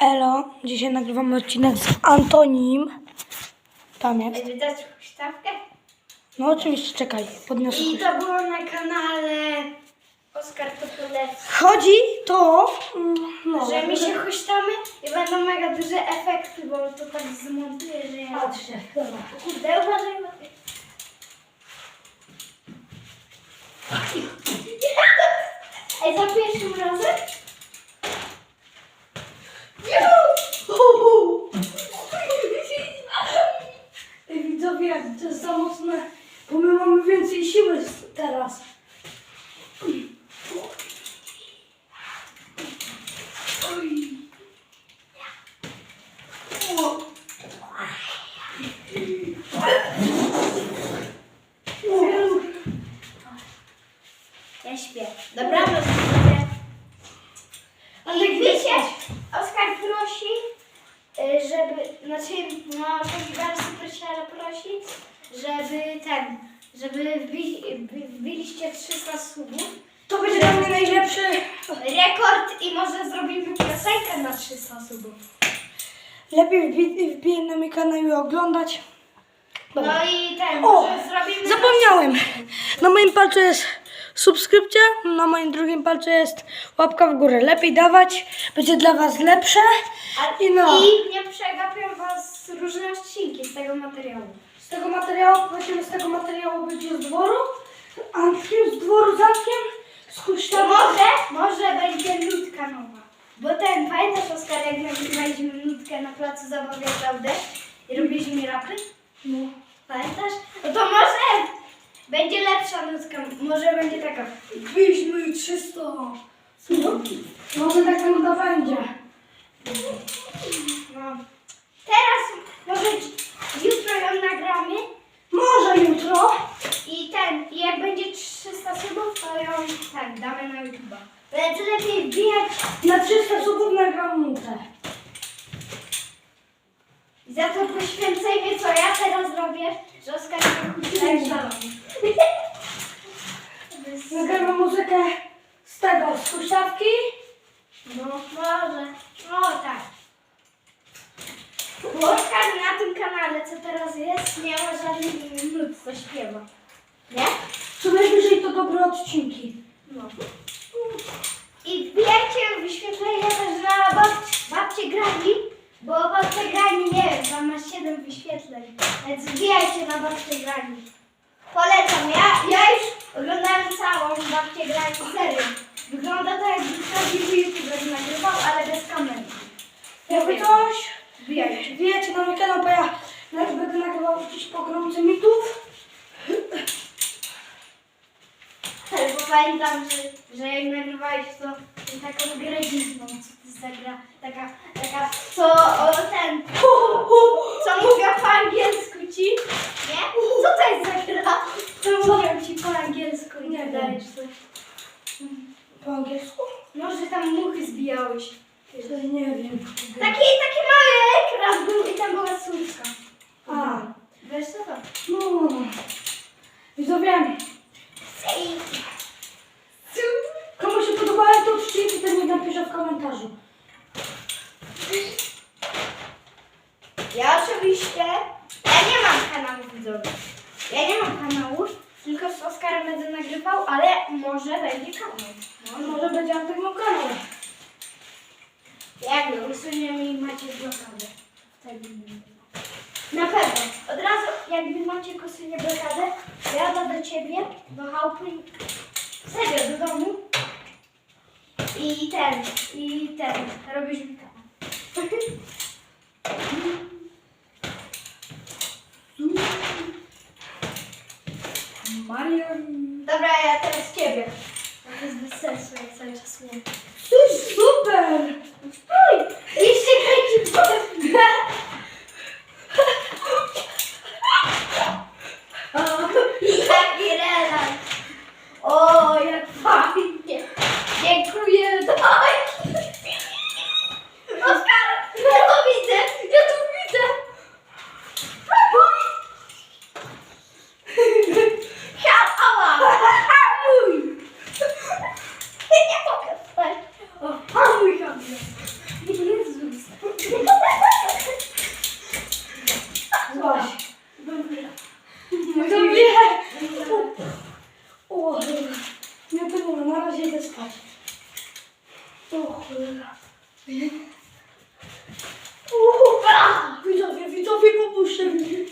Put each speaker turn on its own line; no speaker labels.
Elo, dzisiaj nagrywamy odcinek z Antonim. Tam jest.
Widać huśtawkę?
No oczywiście, czekaj, podniosę.
I to było na kanale Oskar Topolewski.
Chodzi to, mm, no,
że my się huśtamy i będą mega duże efekty, bo to tak zmontuję, że ja...
Patrzcie, dobra.
Kurde, uważaj, uważaj. Ej, za pierwszym razem?
Ej, widzowie, to jest za mocne, bo my mamy więcej siły s- teraz. Oj. O.
Ja śpię. Dobranoc, widzowie. I wiecie, Oskar prosi, y, żeby, znaczy, no, taki bardzo prosi, ale prosi, żeby ten, żeby wbi, wbi- wbiliście 300 subów.
To będzie dla mnie najlepszy.
Rekord i może zrobimy piosenkę na 300 subów.
Lepiej wbi- wbijać na mój kanał i oglądać. Dobra.
No i ten,
O,
może zrobimy...
Zapomniałem. Na moim palcu jest subskrypcja, na moim drugim palcu jest łapka w górę. Lepiej dawać, będzie dla Was lepsze.
A,
I no.
I nie przegapią was różne odcinki z tego materiału.
Z tego materiału, będziemy z tego materiału będzie z dworu, Antkiem, z dworu z Antkiem, z huśtawą.
może, może będzie nutka nowa. Bo ten, pamiętasz Oskar, jak nagrywaliśmy nutkę na placu zabawy Klaudę i robiliśmy rapy?
No.
Pamiętasz? No będzie lepsza nutka, może będzie taka.
Byliśmy i 300. Może taka nuda będzie.
No. Teraz może jutro ją nagramy
Może jutro.
i ten, i jak będzie 300 subów, to ją tak damy na YouTube. Więc lepiej wbijać
Na 300 subów nagram nutę.
Za to poświęcenie, co ja teraz robię, że Oskar nie.
Nagramy muzykę z tego, z huśtawki.
No no tak. Bo Oskar na tym kanale, co teraz jest, nie ma żadnych nut, co śpiewa. Nie?
Co najwyżej to dobre odcinki.
No. I wbijajcie wyświetlenia też na babci, babcie Grani, bo babcia Grani, nie wiem, tam ma 7 wyświetleń, więc wbijajcie na babcie Grani. Polecam, ja, ja już oglądałem całą babcię Grani serię. Wygląda to jakby prawdziwy youtuber nagrywał, ale bez kamery.
Jakby coś,
Wbijajcie.
wbijajcie na mój kanał, bo ja nawet będę nagrywał jakieś pogromcy mitów.
Ale bo pamiętam, że, że jak nagrywałeś to taką grę dziwną, co to jest za gra, taka, taka, co o, ten, co mówią po angielsku ci, nie? Co to jest za gra? Co mówią ci po angielsku i
Nie
dajesz coś.
Po angielsku?
No, że tam muchy zbijałeś.
To nie wiem.
Taki, taki mały ekran był i tam była córka.
A,
Wiesz co to?
no. Widzowie, komu się podobają te odcinki, to niech napisze w komentarzu.
Ja oczywiście, kanału widzowych. Ja nie mam kanału, tylko z Oskarem będę nagrywał, ale może będzie kanał.
No, może będzie Antek miał kanał.
Jak usuniemy i macie blokadę. Będzie. Na pewno. Od razu, jakby macie usunie blokadę, jadę do ciebie, do chałupy, serio, do domu. I ten, i ten, robisz mi kanał.
Marian.
Dobra, ja teraz ciebie. To jest bez sensu, jak cały czas mówię.
To jest super!
Stój! Jeszcze kręci w Jaki relaks! O, jak fajnie! Dziękuję! Daj! Oskar! Ja to widzę! Ja to widzę! Ała! Mój! Nie mogę spać! O, hamuj, hamuj!
zaraz idę spać. O cholera. Uuu! Widzowie, widzowie, pomóżcie mi.